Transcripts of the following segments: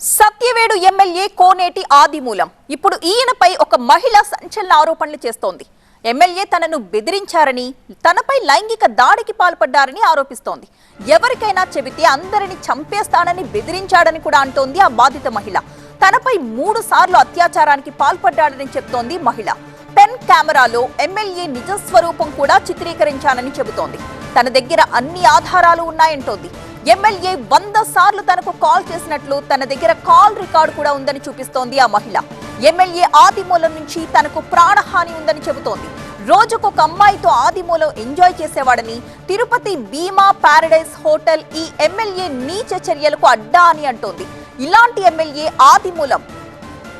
Satyavedu MLA కోనేటి ఆదిమూలం. ఇప్పుడు ఈయనపై ఒక మహిళ సంచలన ఆరోపణలు చేస్తోంది. ఎమ్మెల్యే తనను బెదిరించారని తనపై లైంగిక దాడికి పాల్పడ్డారని ఆరోపిస్తోంది. ఎవరికైనా చెబితే అందరిని చంపేస్తానని బెదిరించాడని కూడా అంటోంది ఆ బాధిత మహిళ. తనపై మూడు సార్లు అత్యాచారానికి పాల్పడ్డాడని చెప్తోంది మహిళ. పెన్ కెమెరాలో ఎమ్మెల్యే నిజ స్వరూపం కూడా చిత్రీకరించానని చెబుతోంది. తన దగ్గర అన్ని ఆధారాలు ఉన్నాయంటోంది. ఎమ్మెల్యే వంద సార్లు తనకు కాల్ చేసినట్లు తన దగ్గర కాల్ రికార్డు కూడా ఉందని చూపిస్తోంది ఆ మహిళ. ఎమ్మెల్యే ఆదిమూలం నుంచి తనకు ప్రాణహాని ఉందని చెబుతోంది. రోజుకొక అమ్మాయితో ఆదిమూలం ఎంజాయ్ చేసేవాడని తిరుపతి భీమా పారడైజ్ హోటల్ ఈ ఎమ్మెల్యే నీచ చర్యలకు అడ్డా అని అంటోంది. ఇలాంటి ఎమ్మెల్యే ఆదిమూలం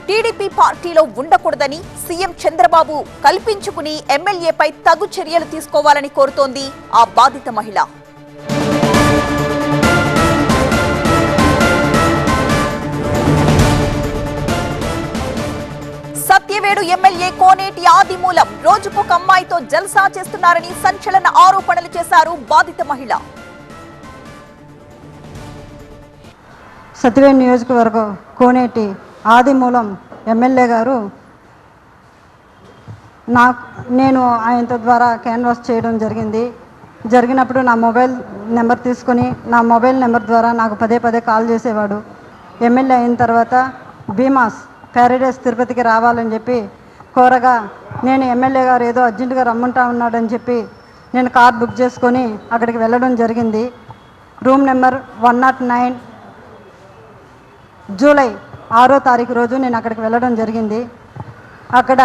టీడీపీ పార్టీలో ఉండకూడదని సీఎం చంద్రబాబు కల్పించుకుని ఎమ్మెల్యేపై తగు చర్యలు తీసుకోవాలని కోరుతోంది ఆ బాధిత మహిళ. సత్యవేడు ఎమ్మెల్యే కోనేటి ఆదిమూలం రోజుకొక అమ్మాయితో జల్సా చేస్తున్నారని సంచలన ఆరోపణలు చేశారు బాధిత మహిళ సత్యవేణి నియోజకవర్గం కోనేటి ఆదిమూలం ఎమ్మెల్యే గారు నా నేను ఆయనతో ద్వారా క్యాన్వాస్ చేయడం జరిగింది జరిగినప్పుడు నా మొబైల్ నెంబర్ తీసుకొని నా మొబైల్ నెంబర్ ద్వారా నాకు పదే పదే కాల్ చేసేవాడు ఎమ్మెల్యే అయిన తర్వాత భీమాస్ ప్యారడైస్ తిరుపతికి రావాలని చెప్పి కోరగా నేను ఎమ్మెల్యే గారు ఏదో అర్జెంటుగా రమ్మంటా ఉన్నాడని చెప్పి నేను కార్ బుక్ చేసుకొని అక్కడికి వెళ్ళడం జరిగింది. Room number one nought nine July ఆరో తారీఖు రోజు నేను అక్కడికి వెళ్ళడం జరిగింది. అక్కడ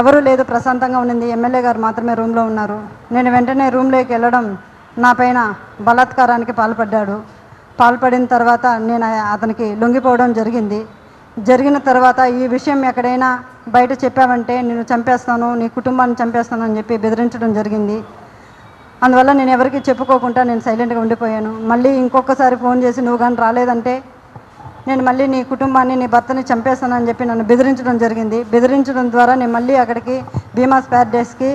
ఎవరూ లేదు ప్రశాంతంగా ఉండింది. ఎమ్మెల్యే గారు మాత్రమే రూమ్లో ఉన్నారు. నేను వెంటనే రూమ్లోకి వెళ్ళడం నా పైన బలాత్కారానికి పాల్పడ్డాడు. పాల్పడిన తర్వాత నేను అతనికి లొంగిపోవడం జరిగింది. జరిగిన తర్వాత ఈ విషయం ఎక్కడైనా బయట చెప్పావంటే నేను చంపేస్తాను నీ కుటుంబాన్ని చంపేస్తాను అని చెప్పి బెదిరించడం జరిగింది. అందువల్ల నేను ఎవరికి చెప్పుకోకుండా నేను సైలెంట్గా ఉండిపోయాను. మళ్ళీ ఇంకొకసారి ఫోన్ చేసి నువ్వు కానీ రాలేదంటే నేను మళ్ళీ నీ కుటుంబాన్ని నీ భర్తని చంపేస్తానని చెప్పి నన్ను బెదిరించడం జరిగింది. బెదిరించడం ద్వారా నేను మళ్ళీ అక్కడికి భీమా స్పేర్ డేస్కి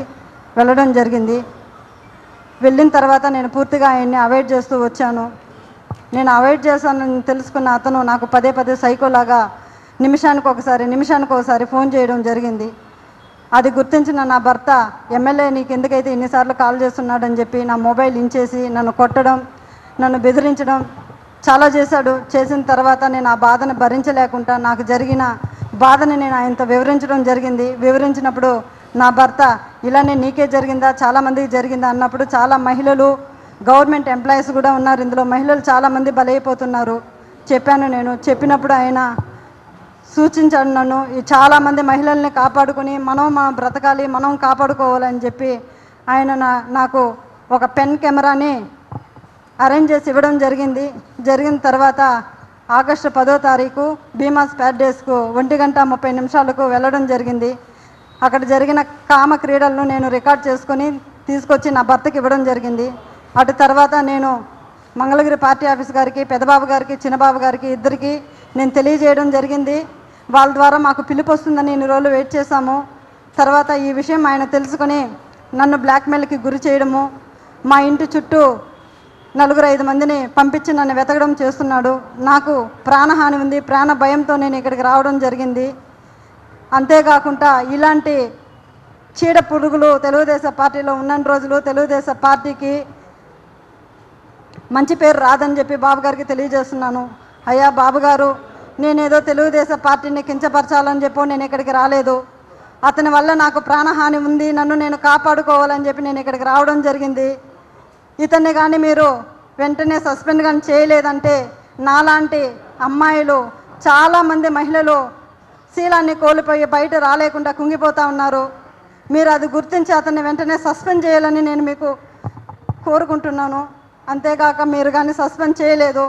వెళ్ళడం జరిగింది. వెళ్ళిన తర్వాత నేను పూర్తిగా ఆయన్ని అవాయిడ్ చేస్తూ వచ్చాను. నేను అవాయిడ్ చేశానని తెలుసుకున్న అతను నాకు పదే పదే సైకోలాగా నిమిషానికి ఒకసారి నిమిషానికి ఒకసారి ఫోన్ చేయడం జరిగింది. అది గుర్తించిన నా భర్త ఎమ్మెల్యే నీకు ఎందుకైతే ఇన్నిసార్లు కాల్ చేస్తున్నాడని చెప్పి నా మొబైల్ ఇంచేసి నన్ను కొట్టడం నన్ను బెదిరించడం చాలా చేశాడు. చేసిన తర్వాత నేను ఆ బాధను భరించలేకుండా నాకు జరిగిన బాధని నేను ఆయనతో వివరించడం జరిగింది. వివరించినప్పుడు నా భర్త ఇలానే నీకే జరిగిందా? చాలామందికి జరిగిందా? అన్నప్పుడు చాలా మహిళలు గవర్నమెంట్ ఎంప్లాయీస్ కూడా ఉన్నారు. ఇందులో మహిళలు చాలామంది బలైపోతున్నారు. చెప్పాను నేను. చెప్పినప్పుడు ఆయన సూచించాడు నన్ను ఈ చాలామంది మహిళల్ని కాపాడుకుని మనం మనం బ్రతకాలి మనం కాపాడుకోవాలని చెప్పి ఆయన నా నాకు ఒక పెన్ కెమెరాని అరేంజ్ చేసి ఇవ్వడం జరిగింది. జరిగిన తర్వాత ఆగస్టు పదో తారీఖు భీమా స్పాట్ డేస్కు ఒంటి గంట ముప్పై నిమిషాలకు వెళ్ళడం జరిగింది. అక్కడ జరిగిన కామ క్రీడలను నేను రికార్డ్ చేసుకొని తీసుకొచ్చి నా భర్తకి ఇవ్వడం జరిగింది. అటు తర్వాత నేను మంగళగిరి పార్టీ ఆఫీస్ గారికి పెదబాబు గారికి చిన్నబాబు గారికి ఇద్దరికి నేను తెలియజేయడం జరిగింది. వాళ్ళ ద్వారా మాకు పిలుపు వస్తుందని ఇన్ని రోజులు వెయిట్ చేశాము. తర్వాత ఈ విషయం ఆయన తెలుసుకొని నన్ను బ్లాక్మెయిల్కి గురి చేయడము మా ఇంటి చుట్టూ నలుగురు ఐదు మందిని పంపించి నన్ను వెతకడం చేస్తున్నాడు. నాకు ప్రాణహాని ఉంది ప్రాణ భయంతో నేను ఇక్కడికి రావడం జరిగింది. అంతేకాకుండా ఇలాంటి చీడ పురుగులు తెలుగుదేశం పార్టీలో ఉన్న రోజులు తెలుగుదేశం పార్టీకి మంచి పేరు రాదని చెప్పి బాబు గారికి తెలియజేస్తున్నాను. అయ్యా బాబు గారు నేనేదో తెలుగుదేశం పార్టీని కించపరచాలని చెప్పి నేను ఇక్కడికి రాలేదు. అతని వల్ల నాకు ప్రాణహాని ఉంది నన్ను నేను కాపాడుకోవాలని చెప్పి నేను ఇక్కడికి రావడం జరిగింది. ఇతన్ని కానీ మీరు వెంటనే సస్పెండ్ కానీ చేయలేదంటే నాలాంటి అమ్మాయిలు చాలామంది మహిళలు శీలాన్ని కోల్పోయి బయట రాలేకుండా కుంగిపోతూ ఉన్నారు. మీరు అది గుర్తించి అతన్ని వెంటనే సస్పెండ్ చేయాలని నేను మీకు కోరుకుంటున్నాను. అంతేగాక మీరు కానీ సస్పెండ్ చేయలేదు.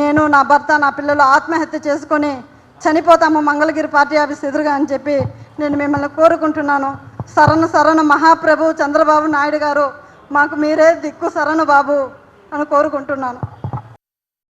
నేను నా భర్త నా పిల్లలు ఆత్మహత్య చేసుకొని చనిపోతాము మంగళగిరి పార్టీ ఆఫీస్ ఎదురుగా అని చెప్పి నేను మిమ్మల్ని కోరుకుంటున్నాను. శరణు శరణు మహాప్రభు చంద్రబాబు నాయుడు గారు మాకు మీరే దిక్కు శరణు బాబు అని కోరుకుంటున్నాను.